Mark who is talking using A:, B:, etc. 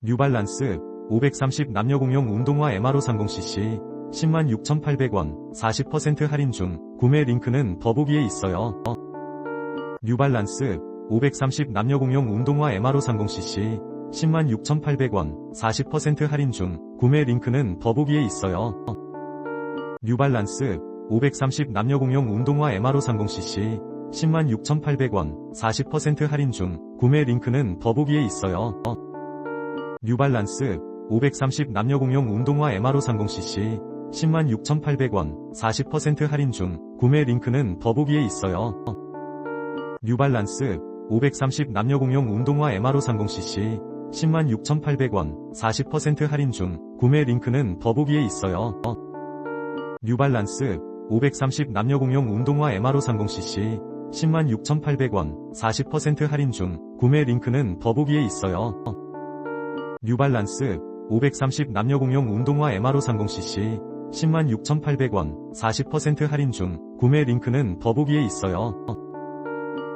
A: 뉴발란스 530 남녀공용 운동화 MR530cc 106,800원 40% 할인 중 구매 링크는 더보기에 있어요. 뉴발란스 530 남녀공용 운동화 MR530cc 106,800원 40% 할인 중 구매 링크는 더보기에 있어요. 뉴발란스 530 남녀공용 운동화 MR530cc 106,800원 40% 할인 중 구매 링크는 더보기에 있어요. 뉴발란스 530 남녀공용 운동화 MR530cc 106,800원 40% 할인 중 구매 링크는 더보기에 있어요. 뉴발란스 530 남녀공용 운동화 MR530cc 106,800원 40% 할인 중 구매 링크는 더보기에 있어요. 뉴발란스 530 남녀공용 운동화 MR530cc 106,800원 40% 할인 중 구매 링크는 더보기에 있어요. 뉴발란스 530 남녀공용 운동화 MR530cc 106,800원 40% 할인 중 구매 링크는 더보기에 있어요.